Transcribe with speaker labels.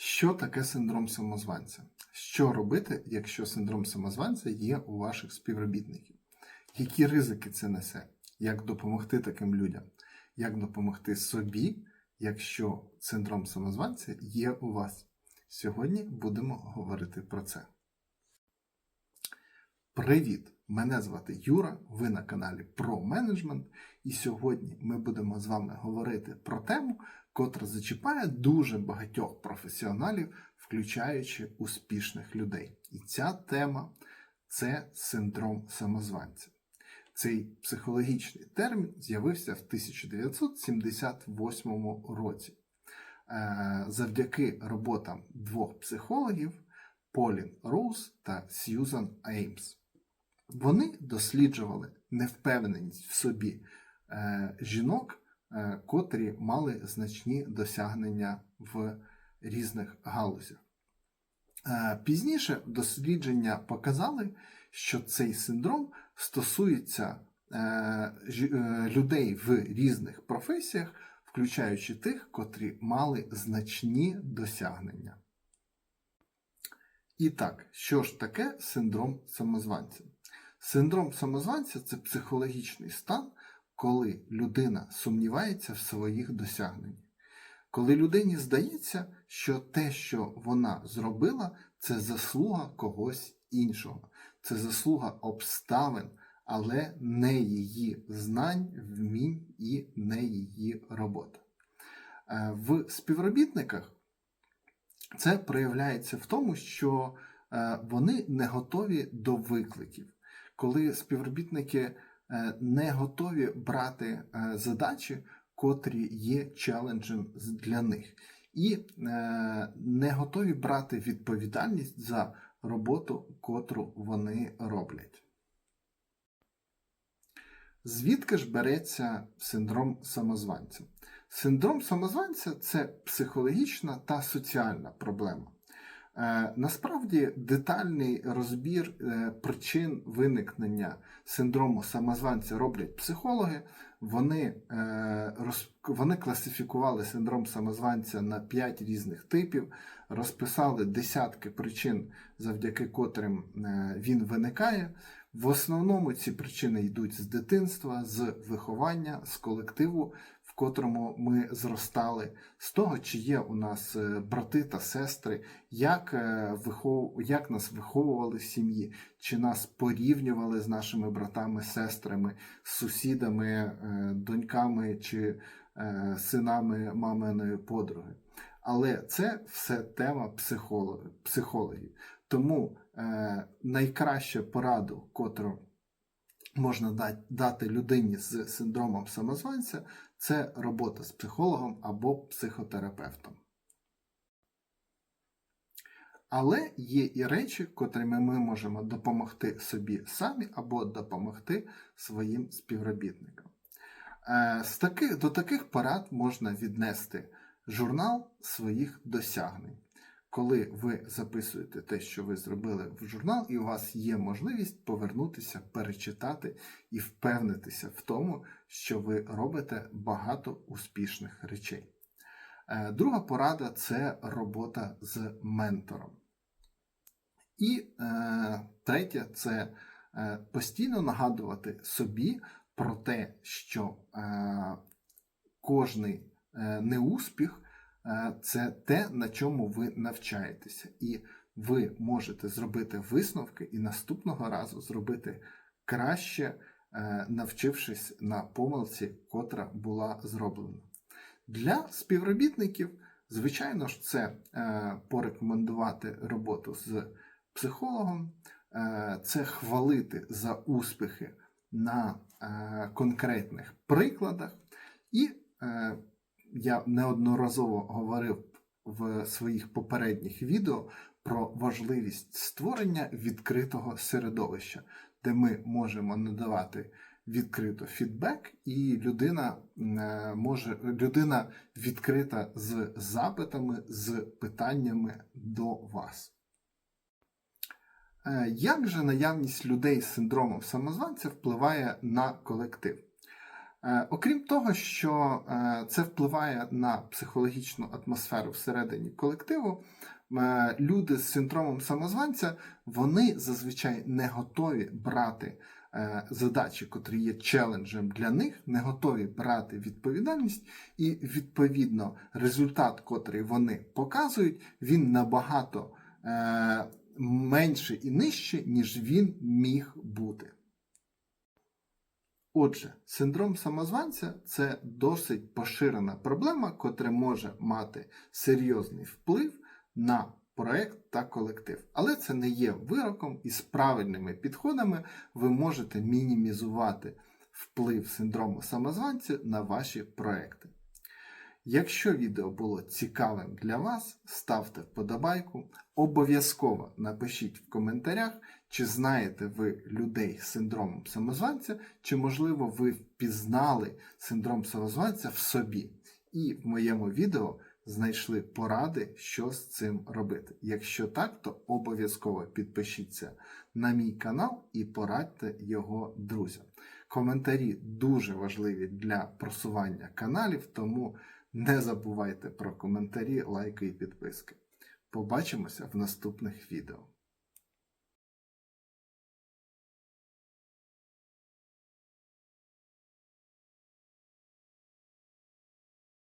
Speaker 1: Що таке синдром самозванця? Що робити, якщо синдром самозванця є у ваших співробітників? Які ризики це несе? Як допомогти таким людям? Як допомогти собі, якщо синдром самозванця є у вас? Сьогодні будемо говорити про це. Привіт! Мене звати Юра, ви на каналі Про Менеджмент, і сьогодні ми будемо з вами говорити про тему, котра зачіпає дуже багатьох професіоналів, включаючи успішних людей. І ця тема це синдром самозванця. Цей психологічний термін з'явився в 1978 році. Е, Завдяки роботам двох психологів Полін Роуз та Сьюзан Еймс. Вони досліджували невпевненість в собі е, жінок, е, котрі мали значні досягнення в різних галузях. Е, Пізніше дослідження показали, що цей синдром стосується людей в різних професіях, включаючи тих, котрі мали значні досягнення. І так, що ж таке синдром самозванця? Синдром самозванця це психологічний стан, коли людина сумнівається в своїх досягненнях. Коли людині здається, що те, що вона зробила, це заслуга когось іншого, це заслуга обставин, але не її знань, вмінь і не її робота. Е, В співробітниках це проявляється в тому, що е, вони не готові до викликів. Коли співробітники е, не готові брати е, задачі, котрі є челенджем для них, і е, не готові брати відповідальність за роботу, котру вони роблять. Звідки ж береться синдром самозванця? Синдром самозванця це психологічна та соціальна проблема. Е, Насправді детальний розбір е, причин виникнення синдрому самозванця роблять психологи. Вони, е, вони класифікували синдром самозванця на 5 різних типів, розписали десятки причин, завдяки котрим він виникає. В основному ці причини йдуть з дитинства, з виховання, з колективу, котрому ми зростали, з того, чи є у нас е, брати та сестри, як, е, вихов... як нас виховували в сім'ї, чи нас порівнювали з нашими братами, сестрами, сусідами, е, доньками чи синами маминої подруги. Але це все тема психологів. Тому е, найкращу пораду, котру можна дати людині з синдромом самозванця, це робота з психологом або психотерапевтом. Але є і речі, котрими ми можемо допомогти собі самі або допомогти своїм співробітникам. Е, З таких, до таких порад можна віднести журнал своїх досягнень. Коли ви записуєте те, що ви зробили в журнал, і у вас є можливість повернутися, перечитати і впевнитися в тому, що ви робите багато успішних речей. Е, Друга порада це робота з ментором. І е, третє це е, постійно нагадувати собі про те, що е, кожний е, неуспіх це те, на чому ви навчаєтеся, і ви можете зробити висновки і наступного разу зробити краще, е, навчившись на помилці, котра була зроблена. Для співробітників, звичайно ж, це е, порекомендувати роботу з психологом, е, це хвалити за успіхи на е, конкретних прикладах. І е, я неодноразово говорив в своїх попередніх відео про важливість створення відкритого середовища, де ми можемо надавати відкрито фідбек, і людина е, може людина відкрита з запитами, з питаннями до вас. Е, Як же наявність людей з синдромом самозванця впливає на колектив? Е, Окрім того, що е, це впливає на психологічну атмосферу всередині колективу, е, люди з синдромом самозванця вони зазвичай не готові брати задачі, котрі є челенджем для них, не готові брати відповідальність, і відповідно результат, котрий вони показують, він набагато менший і нижчий, ніж він міг бути. Отже, синдром самозванця це досить поширена проблема, котра може мати серйозний вплив на проект та колектив. Але це не є вироком, і з правильними підходами ви можете мінімізувати вплив синдрому самозванця на ваші проекти. Якщо відео було цікавим для вас, ставте вподобайку. Обов'язково напишіть в коментарях, чи знаєте ви людей з синдромом самозванця, чи, можливо, ви впізнали синдром самозванця в собі. І в моєму відео знайшли поради, що з цим робити. Якщо так, то обов'язково підпишіться на мій канал і порадьте його друзям. Коментарі дуже важливі для просування каналів, тому не забувайте про коментарі, лайки і підписки. Побачимося в наступних відео.